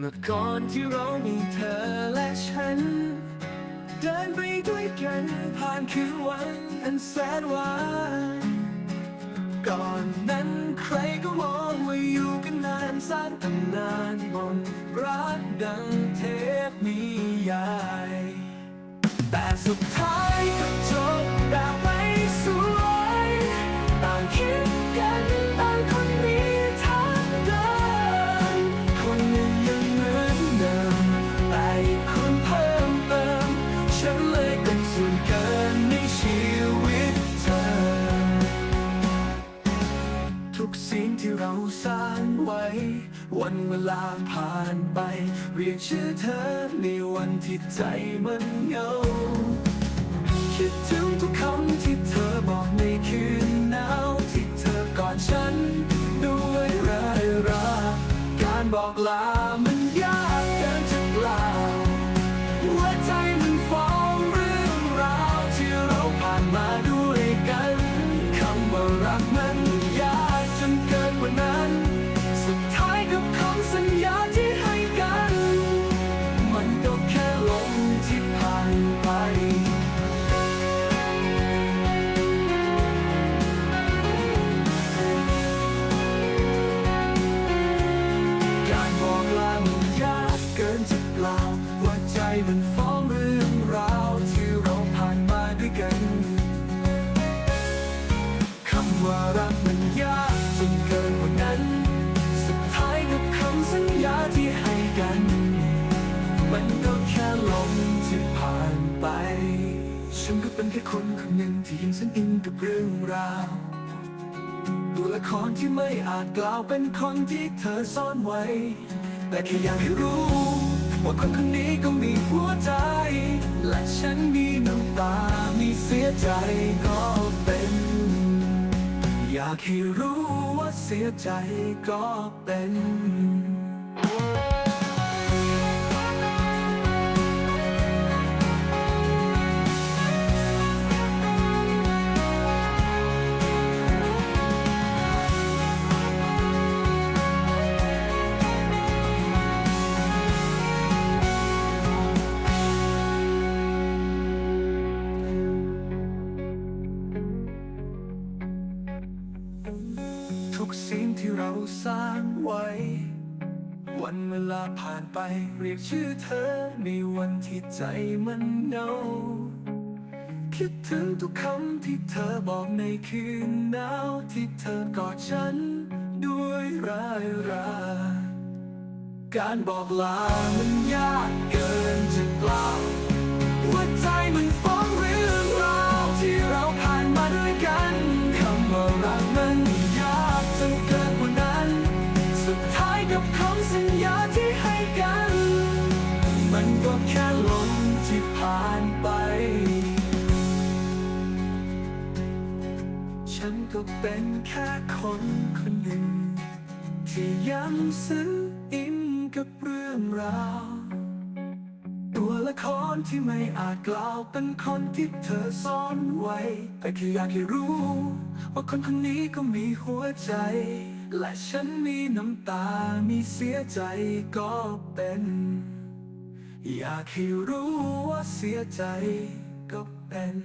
เมื่อก่อนที่เรามีเธอและฉัน เดินไปด้วยกันผ่านคืนวันอันแสนหวานก่อนนั้นใครก็มองว่าอยู่กันนานสร้างตำนานบนรักดังเทพนิยาย แต่สุดท้ายก็จบแบบ วันเวลาผ่านไป เรียกชื่อเธอในวันที่ใจมันเหงา คิดถึงทุกคำที่เธอบอกในคืนหนาวที่เธอกอดฉัน ด้วยรายราการบอกลา ไปฉันก็เป็นแค่คนคนหนึ่งที่ยังซึ้งอินกับเรื่องราวตัวละครที่ไม่อาจกล่าวเป็นคนที่เธอซ่อนไว้ แต่แค่อยากให้รู้ ว่าคนคนนี้ก็มีหัวใจ และฉันมีน้ำตา มีเสียใจก็เป็น อยากให้รู้ว่าเสียใจก็เป็น กสิ่งที่เราสร้างไว้ วันเวลาผ่านไปเรียกชื่อเธอในวันที่ใจมันเหงาคิดถึงทุกคำที่เธอบอกในคืนหนาวที่เธอกอดฉัน ด้วยรายรา การบอกลามันยากเกินจะกล่าวหัวใจมันฟ้อ ฉันก็เป็นแค่คนคนหนึ่ง ที่ยังซึ้งอินกับเรื่องราว ตัวละครที่ไม่อาจกล่าวเป็นคนที่เธอซ่อนไว้ แต่แค่อยากให้รู้ ว่าคนคนนี้ก็มีหัวใจ และฉันมีน้ำตา มีเสียใจก็เป็น อยากให้รู้ว่าเสียใจก็เป็น